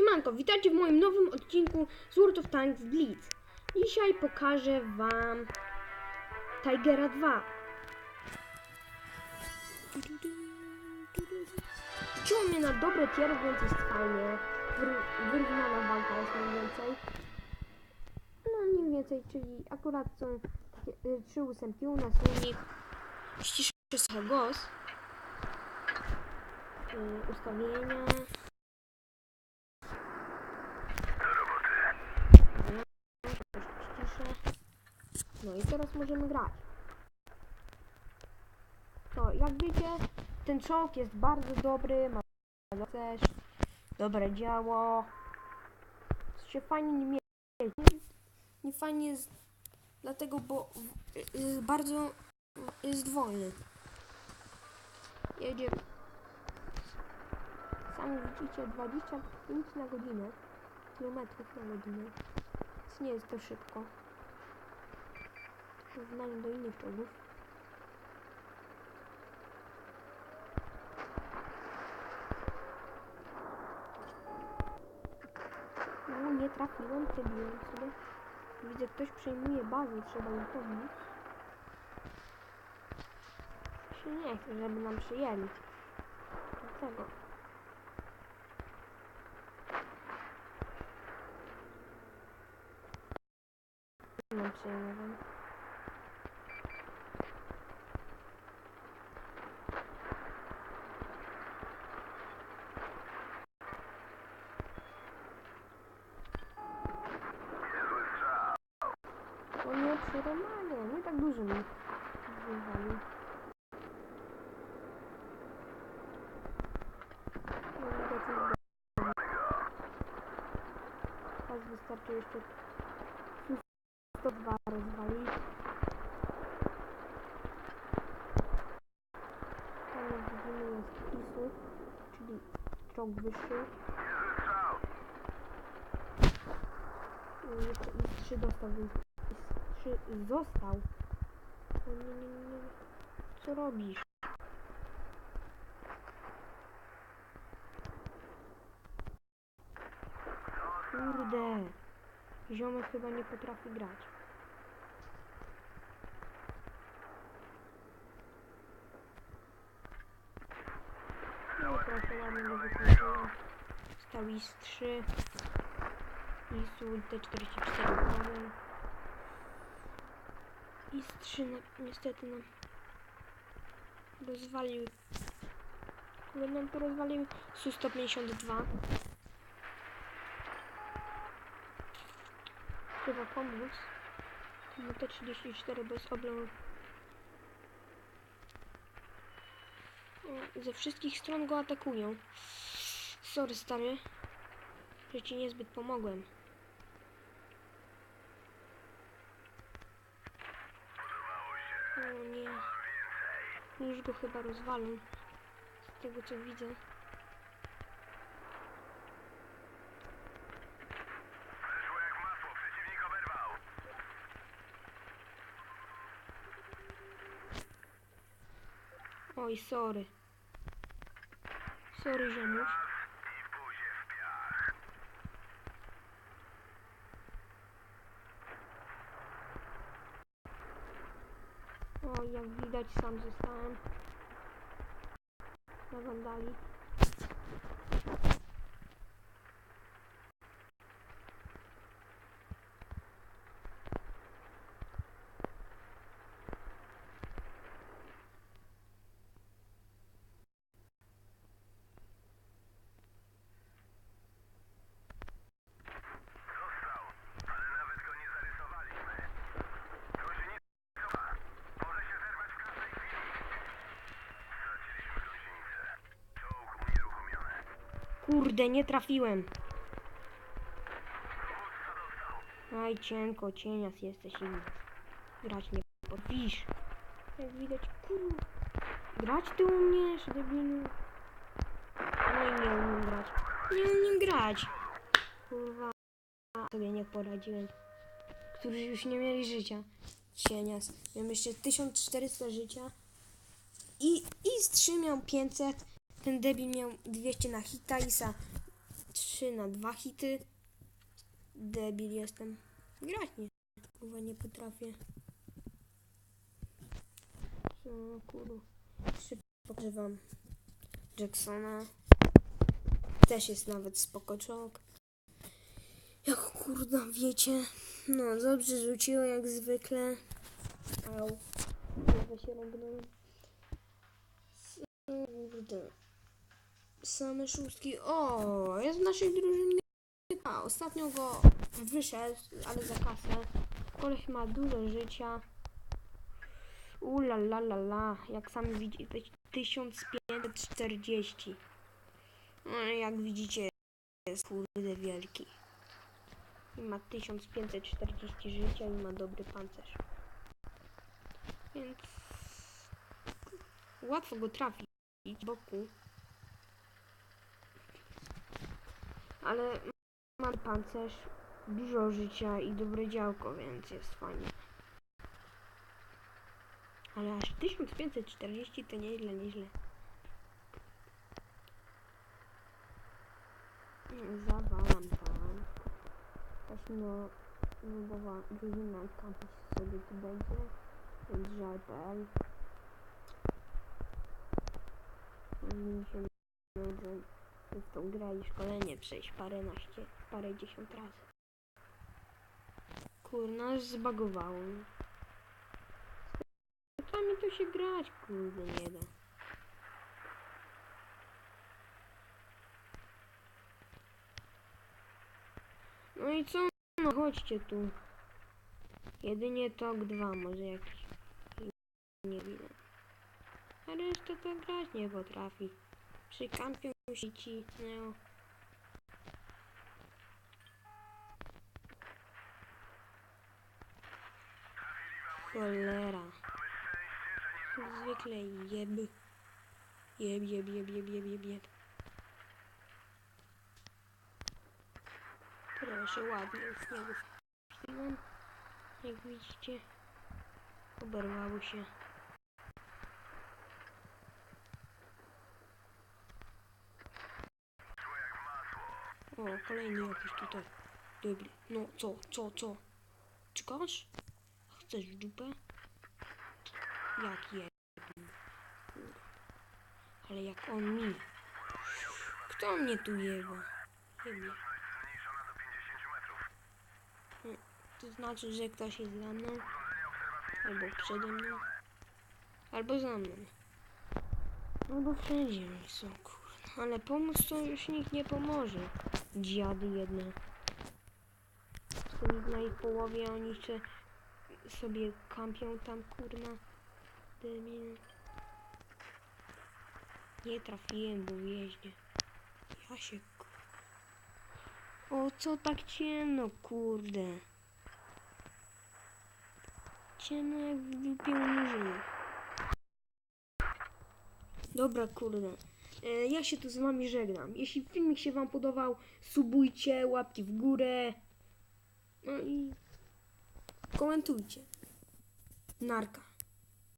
Siemanko, witajcie w moim nowym odcinku z World of Tanks Blitz. Dzisiaj pokażę wam Tigera 2. Rzuciło mnie na dobre tier, więc jest fajnie. Wyr- Wyrównana walka jest mniej więcej. No mniej więcej, czyli akurat są y, trzy ósemki u nas, u nich ściszę głos. Y, ustawienia. No i teraz możemy grać. To, jak wiecie, ten czołg jest bardzo dobry, ma też dobre działo. Się fajnie nie mieli. Nie fajnie jest dlatego, bo y, bardzo jest wolny. Jedzie. Sami widzicie 25 na godzinę. Kilometrów na godzinę. Więc nie jest to szybko. W porównaniu do innych czołgów. No nie trafiłem, przebiłem sobie. Widzę, ktoś przejmuje bazę, trzeba im pomóc. Się nie chce, żeby nam przyjęli. Dlatego. Nie przejmowałem. To nie przeromanie, już go. Teraz wystarczy jeszcze 102 rozwalić. Tam jak widzimy jest ISU, czyli czołg wyższy. Jeszcze IS-3 dostał, więc IS-3 został. O nie, nie, nie, nie. Co robisz? Kurde. Ziomek chyba nie potrafi grać. No proszę, ładnie go wykończyłem. Stał IS-3. ISU T-44 problem. IS-3 na, niestety nam rozwalił. Nam to rozwalił Su-152. Chyba pomóc. Temu T-34 bez oblężu. O, Ze wszystkich stron go atakują. Sorry stary, że ci niezbyt pomogłem. O nie. Już go chyba rozwalą. Z tego co widzę. Oj, sorry. Sorry. O, jak widać sam zostałem. Na wandali. Kurde, nie trafiłem. Aj, cienko, cienias jesteś i grać nie potrafisz. Jak widać, kur... Grać ty umiesz, debilu. No i nie umiem grać. Nie umiem grać. Kurwa. Sobie nie poradziłem. Którzy już nie mieli życia. Cienias. Miałem jeszcze 1400 życia. I, i z 3 miał 500. Ten debil miał 200 na hita, Isa 3 na 2 hity. Debil jestem. Grać nie. Kurwa nie potrafię. Co kurwa. Jeszcze pokażę wam Jacksona. Też jest nawet spoko czołg. Jak kurda wiecie. No dobrze rzuciło jak zwykle. Au. Kurwa się rąbnąłem. Kurde. Same szóstki. O, jest w naszej drużynie. A, ostatnio go wyszedł, ale za kasę. Koleś ma dużo życia. Ula la la la. Jak sami widzicie, 1540. No, jak widzicie, jest kurde wielki. I ma 1540 życia i ma dobry pancerz. Więc łatwo go trafić z boku. Ale ma pancerz, dużo życia i dobre działko, więc jest fajnie. Ale aż 1540 to nieźle, nieźle. Zawalam tam. Jakaś no, nowa drużyna kampić sobie tu będzie. Więc żal.pl Mi się w tą grę i szkolenie przejść paręnaście, parę dziesiąt razy. Kurna, zbagowało mi. Czasami to się grać, kurde, nie da. No i co? No chodźcie tu. Jedynie TOK 2 może jakiś. Nie wiem. A reszta to grać nie potrafi. Przy kampią się cisnęło. Cholera. Zwykle jeb. Jeb, jeb, jeb, jeb, jeb, jeb, jeb. Proszę, ładnie wpiłem. Jak widzicie, oberwało się. O, kolejny jakiś tutaj. Dobry. No, co, co, co? Czekasz? Chcesz w dupę? Jak je... Ale jak on mi. Kto mnie tu jeba? Jebie. Hmm, To znaczy, że ktoś jest za mną. Albo przede mną. Albo za mną. Albo wszędzie oni są. Ale pomóc to już nikt nie pomoże. Dziady jedne. Są na ich połowie, a oni jeszcze sobie kampią tam, kurna. Debil. Nie trafiłem, bo jeździe. Ja się. O, co tak ciemno, kurde. Ciemno jak w dupie. Dobra, kurde. E, Ja się tu z wami żegnam. Jeśli filmik się wam podobał, subujcie, łapki w górę. No i komentujcie. Narka.